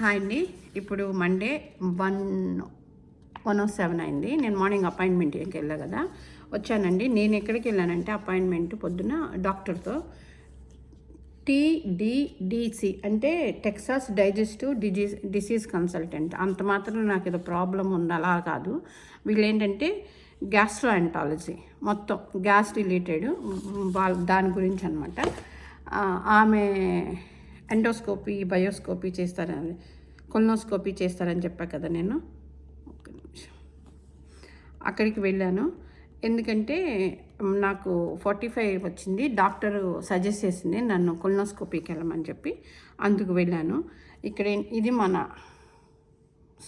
Hi అండి. ఇప్పుడు Monday one one O seven అయింది. నేను మార్నింగ్ అపాయింట్మెంట్కి వెళ్ళా కదా. వచ్చానండి. నేను ఎక్కడికి వెళ్ళానంటే అపాయింట్మెంట్ పొద్దున డాక్టర్తో టీడీడీసీ అంటే Texas digestive disease disease consultant అంత మాత్రం నాకు ఏదో ప్రాబ్లం ఉంది. అలా కాదు. వీళ్ళు ఏంటంటే గ్యాస్ట్రోఎంటాలజీ మొత్తం గ్యాస్ రిలేటెడ్ వాళ్ళ దాని గురించి అనమాట ఆమె ఎండోస్కోపీ బయోస్కోపీ చేస్తారని కొల్నోస్కోపీ చేస్తారని చెప్పా కదా నేను. ఒక నిమిషం. అక్కడికి వెళ్ళాను. ఎందుకంటే నాకు ఫార్టీ ఫైవ్ వచ్చింది. డాక్టర్ సజెస్ట్ చేసింది నన్ను కొల్నోస్కోపీకి వెళ్ళమని చెప్పి అందుకు వెళ్ళాను. ఇక్కడ ఇది మన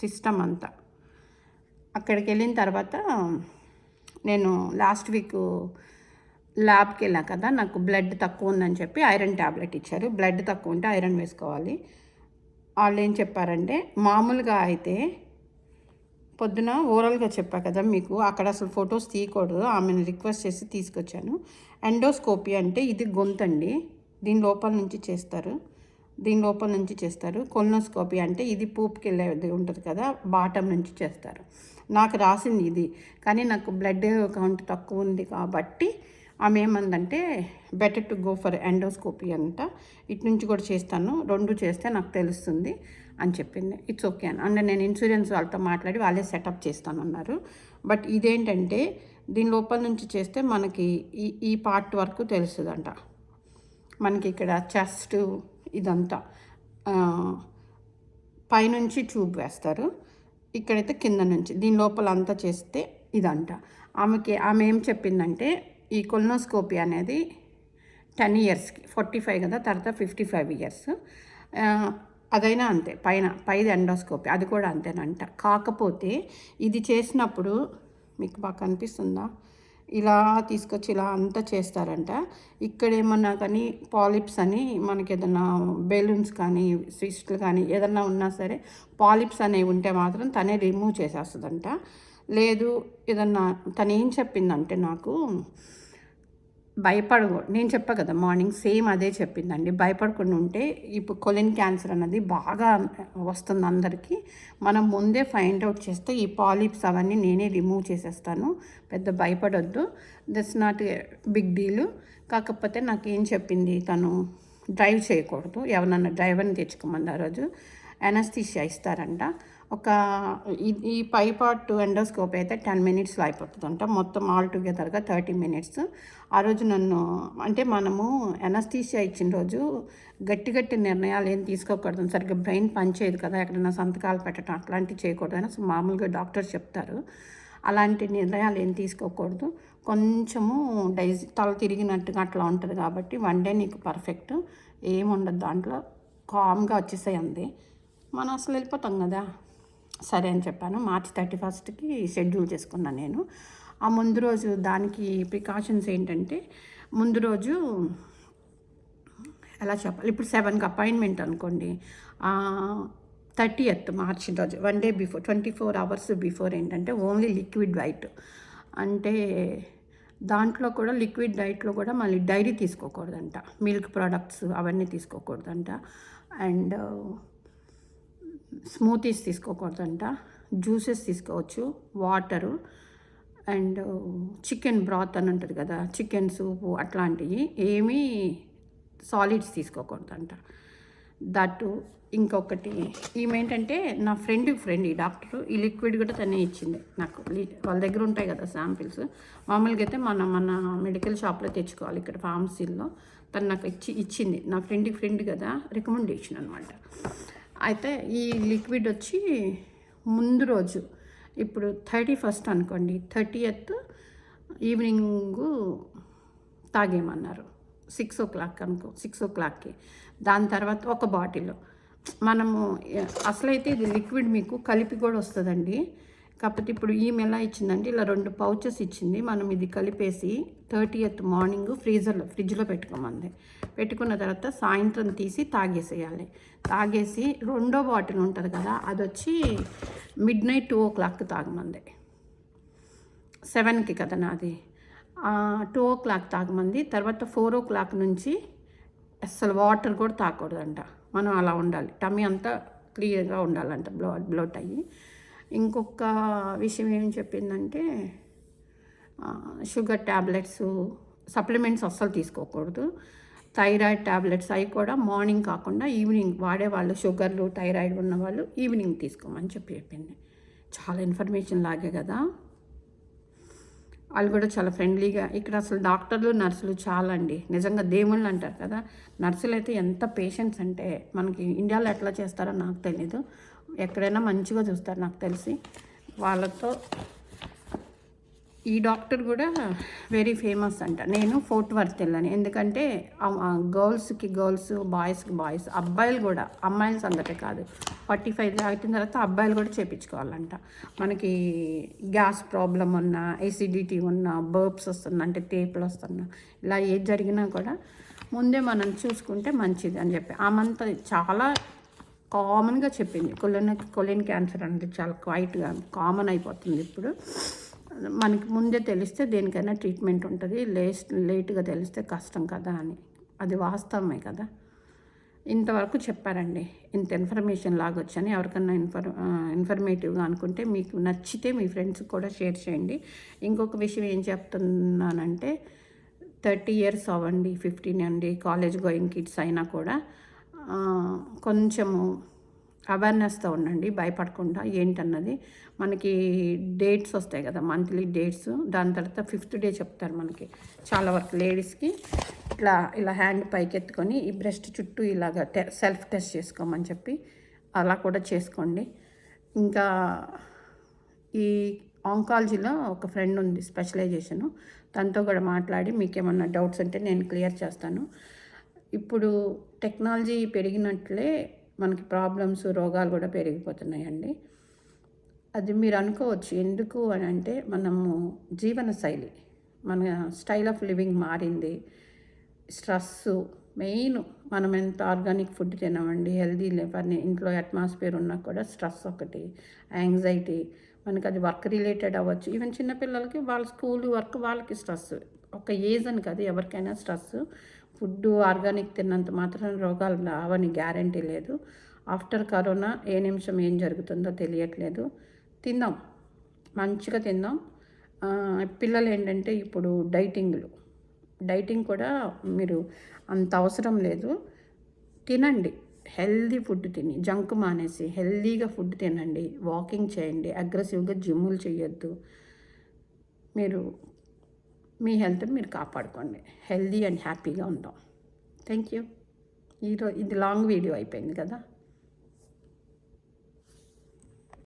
సిస్టమ్ అంతా. అక్కడికి వెళ్ళిన తర్వాత నేను లాస్ట్ వీక్ ల్యాబ్కి వెళ్ళా కదా నాకు బ్లడ్ తక్కువ ఉందని చెప్పి ఐరన్ ట్యాబ్లెట్ ఇచ్చారు. బ్లడ్ తక్కువ ఉంటే ఐరన్ వేసుకోవాలి. వాళ్ళు ఏం చెప్పారంటే మామూలుగా అయితే పొద్దున ఓరల్గా చెప్పా కదా మీకు అక్కడ అసలు ఫొటోస్ తీయకూడదు ఆమెను రిక్వెస్ట్ చేసి తీసుకొచ్చాను. ఎండోస్కోపీ అంటే ఇది గొంతండి దీని లోపల నుంచి చేస్తారు. దీని లోపల నుంచి చేస్తారు. కొల్నోస్కోపీ అంటే ఇది పూపుకి వెళ్ళేది ఉంటుంది కదా బాటం నుంచి చేస్తారు. నాకు రాసింది ఇది కానీ నాకు బ్లడ్ కౌంట్ తక్కువ ఉంది కాబట్టి ఆమె ఏమందంటే better to go for endoscopy అంట. ఇటు నుంచి కూడా చేస్తాను రెండు చేస్తే నాకు తెలుస్తుంది అని చెప్పింది. ఇట్స్ ఓకే అని. అంటే నేను ఇన్సూరెన్స్ వాళ్ళతో మాట్లాడి వాళ్ళే సెటప్ చేస్తానన్నారు బట్ ఇదేంటంటే దీని లోపల నుంచి చేస్తే మనకి ఈ ఈ పార్ట్ వరకు తెలుస్తుందంట. మనకి ఇక్కడ చెస్ట్ ఇదంతా పైనుంచి ట్యూబ్ వేస్తారు. ఇక్కడైతే కింద నుంచి. దీని లోపల అంతా చేస్తే ఇదంట. ఆమెకి ఆమె ఏం చెప్పిందంటే ఈ కొలనోస్కోపీ అనేది టెన్ ఇయర్స్కి ఫార్టీ ఫైవ్ కదా తర్వాత ఫిఫ్టీ ఫైవ్ ఇయర్స్. అదైనా అంతే పైన పైది ఎండోస్కోపీ అది కూడా అంతేనంట. కాకపోతే ఇది చేసినప్పుడు మీకు బాగా కనిపిస్తుందా? ఇలా తీసుకొచ్చి ఇలా అంతా చేస్తారంట. ఇక్కడ ఏమన్నా కానీ పాలిప్స్ అని మనకి ఏదైనా బెలూన్స్ కానీ స్విస్ట్లు కానీ ఏదన్నా ఉన్నా సరే పాలిప్స్ అనేవి ఉంటే మాత్రం తనే రిమూవ్ చేసేస్తుందంట. లేదు ఏదన్నా తను ఏం చెప్పిందంటే నాకు భయపడకూడదు. నేను చెప్పా కదా మార్నింగ్ సేమ్ అదే చెప్పిందండి. భయపడకుండా ఉంటే ఇప్పుడు కొలిన్ క్యాన్సర్ అన్నది బాగా వస్తుంది అందరికీ. మనం ముందే ఫైండ్ అవుట్ చేస్తే ఈ పాలిప్స్ అవన్నీ నేనే రిమూవ్ చేసేస్తాను. పెద్ద భయపడొద్దు. దట్స్ నాట్ బిగ్ డీలు కాకపోతే నాకు ఏం చెప్పింది తను? డ్రైవ్ చేయకూడదు. ఎవరన్నా డ్రైవర్ని తెచ్చుకోమంది ఆ రోజు. అనస్థిషియా ఇస్తారంట. ఒక ఈ- పై పార్ట్ ఎండోస్కోప్ అయితే టెన్ మినిట్స్లో అయిపోతుందంట. మొత్తం ఆల్ టుగెదర్గా థర్టీ మినిట్స్ ఆ రోజు నన్ను అంటే మనము ఎనస్థీషియా ఇచ్చిన రోజు గట్టి గట్టి నిర్ణయాలు ఏం తీసుకోకూడదు. సరిగ్గా బ్రెయిన్ పనిచేయదు కదా ఎక్కడైనా సంతకాలు పెట్టడం అట్లాంటివి చేయకూడదు అని మామూలుగా డాక్టర్ చెప్తారు. అలాంటి నిర్ణయాలు ఏం తీసుకోకూడదు. కొంచెము డైజ్ తల తిరిగినట్టుగా అట్లా ఉంటుంది కాబట్టి వన్ డే నీకు పర్ఫెక్ట్ ఏముండదు దాంట్లో. కామ్గా వచ్చేసాయి అంది మనం అసలు వెళ్ళిపోతాం కదా. సరే అని చెప్పాను. మార్చి థర్టీ ఫస్ట్కి షెడ్యూల్ చేసుకున్నాను నేను. ఆ ముందు రోజు దానికి ప్రికాషన్స్ ఏంటంటే ముందు రోజు ఎలా చెప్పాలి? ఇప్పుడు సెవెన్కి అపాయింట్మెంట్ అనుకోండి. థర్టీ ఎత్ మార్చి రోజు one day before twenty four hours before ఏంటంటే ఓన్లీ లిక్విడ్ వైట్ అంటే దాంట్లో కూడా లిక్విడ్ డైట్లో కూడా మళ్ళీ డైరీ తీసుకోకూడదంట. మిల్క్ ప్రోడక్ట్స్ అవన్నీ తీసుకోకూడదంట. అండ్ స్మూతీస్ తీసుకోకూడదంట. జ్యూసెస్ తీసుకోవచ్చు వాటరు అండ్ చికెన్ బ్రాత్ అని ఉంటుంది కదా చికెన్ సూపు అట్లాంటివి ఏమీ సాలిడ్స్ తీసుకోకూడదంట. దట్టు ఇంకొకటి ఈమెంటంటే నా ఫ్రెండ్ ఫ్రెండ్ ఈ డాక్టర్ ఈ లిక్విడ్ కూడా తనే ఇచ్చింది నాకు. వాళ్ళ దగ్గర ఉంటాయి కదా శాంపిల్స్. మామూలుగా అయితే మన మన మెడికల్ షాప్లో తెచ్చుకోవాలి ఇక్కడ ఫార్మసీల్లో తను నాకు ఇచ్చి ఇచ్చింది. నా ఫ్రెండ్కి ఫ్రెండ్ కదా రికమెండేషన్ అనమాట అయితే ఈ లిక్విడ్ వచ్చి ముందు రోజు ఇప్పుడు థర్టీ ఫస్ట్ అనుకోండి థర్టీయత్ ఈవినింగ్ తాగేమన్నారు సిక్స్ ఓ క్లాక్ అనుకో సిక్స్ ఓ క్లాక్కి. దాని తర్వాత ఒక బాటిల్. మనము అసలైతే ఇది లిక్విడ్ మీకు కలిపి కూడా వస్తుందండి. కాకపోతే ఇప్పుడు ఈమె ఎలా ఇచ్చిందంటే ఇలా రెండు పౌచెస్ ఇచ్చింది. మనం ఇది కలిపేసి థర్టీ ఎత్ మార్నింగ్ ఫ్రీజర్లో ఫ్రిడ్జ్లో పెట్టుకోమంది. పెట్టుకున్న తర్వాత సాయంత్రం తీసి తాగేసేయాలి. తాగేసి రెండో బాటిల్ ఉంటుంది కదా అది వచ్చి midnight two o'clock తాగమంది. సెవెన్కి కదా నాది. టూ ఓ క్లాక్ తాగమంది. తర్వాత ఫోర్ ఓ క్లాక్ నుంచి అస్సలు వాటర్ కూడా తాగకూడదంట. మనం అలా ఉండాలి. టమ్మీ అంతా క్లియర్గా ఉండాలంట బ్లో బ్లోట్ అయ్యి. ఇంకొక విషయం ఏం చెప్పిందంటే షుగర్ ట్యాబ్లెట్స్ సప్లిమెంట్స్ అస్సలు తీసుకోకూడదు. థైరాయిడ్ ట్యాబ్లెట్స్ అవి కూడా మార్నింగ్ కాకుండా ఈవినింగ్ వాడేవాళ్ళు షుగర్లు థైరాయిడ్ ఉన్నవాళ్ళు ఈవినింగ్ తీసుకోమని చెప్పి చెప్పింది. చాలా ఇన్ఫర్మేషన్ లాగే కదా. వాళ్ళు కూడా చాలా ఫ్రెండ్లీగా ఇక్కడ అసలు డాక్టర్లు నర్సులు చాలా అండి నిజంగా దేవుళ్ళు అంటారు కదా. నర్సులు అయితే ఎంత పేషెంట్స్ అంటే మనకి ఇండియాలో ఎట్లా చేస్తారో నాకు తెలీదు. ఎక్కడైనా మంచిగా చూస్తారు నాకు తెలిసి. వాళ్ళతో ఈ డాక్టర్ కూడా వెరీ ఫేమస్ అంట. నేను ఫోర్త్ వర్త్ వెళ్ళాను. ఎందుకంటే గర్ల్స్కి గర్ల్స్ బాయ్స్కి బాయ్స్ అబ్బాయిలు కూడా అమ్మాయిల సంగతే కాదు. ఫార్టీ ఫైవ్ దాటిన తర్వాత అబ్బాయిలు కూడా చేపించుకోవాలంట. మనకి గ్యాస్ ప్రాబ్లం ఉన్నా ఎసిడిటీ ఉన్నా బర్బ్స్ వస్తున్నా అంటే తేపులు వస్తున్నా ఇలా ఏది జరిగినా కూడా ముందే మనం చూసుకుంటే మంచిది అని చెప్పి. ఆమంతా చాలా కామన్గా చెప్పింది. కొలెన్ కొలిన్ క్యాన్సర్ అనేది చాలా క్వైట్గా కామన్ అయిపోతుంది ఇప్పుడు. మనకి ముందే తెలిస్తే దేనికైనా ట్రీట్మెంట్ ఉంటుంది. లేట్ లేట్గా తెలిస్తే కష్టం కదా అని. అది వాస్తవమే కదా. ఇంతవరకు చెప్పారండి. ఇంత ఇన్ఫర్మేషన్ లాగొచ్చని. ఎవరికన్నా ఇన్ఫర్ ఇన్ఫర్మేటివ్గా అనుకుంటే మీకు నచ్చితే మీ ఫ్రెండ్స్ కూడా షేర్ చేయండి. ఇంకొక విషయం ఏం చెప్తున్నానంటే థర్టీ ఇయర్స్ అవ్వండి ఫిఫ్టీన్ అండి కాలేజ్ గోయింగ్ కిడ్స్ అయినా కూడా కొంచెము అవేర్నెస్తో ఉండండి భయపడకుండా ఏంటన్నది. మనకి డేట్స్ వస్తాయి కదా మంత్లీ డేట్స్ దాని తర్వాత ఫిఫ్త్ డే చెప్తారు మనకి. చాలా వరకు లేడీస్కి ఇట్లా ఇలా హ్యాండ్ పైకి ఎత్తుకొని ఈ బ్రెస్ట్ చుట్టూ ఇలాగ టె సెల్ఫ్ టెస్ట్ చేసుకోమని చెప్పి అలా కూడా చేసుకోండి. ఇంకా ఈ ఆంకాలజీలో ఒక ఫ్రెండ్ ఉంది స్పెషలైజేషను తనతో కూడా మాట్లాడి మీకు ఏమన్నా డౌట్స్ ఉంటే నేను క్లియర్ చేస్తాను. ఇప్పుడు టెక్నాలజీ పెరిగినట్లే మనకి ప్రాబ్లమ్స్ రోగాలు కూడా పెరిగిపోతున్నాయండి. అది మీరు అనుకోవచ్చు. ఎందుకు అని అంటే మనము జీవన శైలి మన స్టైల్ ఆఫ్ లివింగ్ మారింది. స్ట్రెస్ మెయిన్ మనం ఎంత ఆర్గానిక్ ఫుడ్ తినమండి హెల్దీ లేవని ఇంట్లో అట్మాస్ఫియర్ ఉన్నా కూడా స్ట్రెస్ ఒకటి యాంగ్జైటీ మనకి అది వర్క్ రిలేటెడ్ అవ్వచ్చు. ఈవెన్ చిన్నపిల్లలకి వాళ్ళ స్కూల్ వర్క్ వాళ్ళకి స్ట్రెస్. ఒక ఏజ్ అని కాదు ఎవరికైనా స్ట్రెస్. ఫుడ్ ఆర్గానిక్ తిన్నంత మాత్రం రోగాలు రావని గ్యారంటీ లేదు. ఆఫ్టర్ కరోనా ఏ నిమిషం ఏం జరుగుతుందో తెలియట్లేదు. తిందాం మంచిగా తిందాం పిల్లలు ఏంటంటే ఇప్పుడు డైటింగ్లు. డైటింగ్ కూడా మీరు అంత అవసరం లేదు. తినండి. హెల్దీ ఫుడ్ తిని జంక్ మానేసి హెల్దీగా ఫుడ్ తినండి. వాకింగ్ చేయండి. అగ్రెసివ్గా జిమ్ములు చేయొద్దు. మీరు మీ హెల్త్ మీరు కాపాడుకోండి. హెల్దీ అండ్ హ్యాపీగా ఉంటాం. Thank you. ఈరోజు ఇది లాంగ్ వీడియో అయిపోయింది కదా?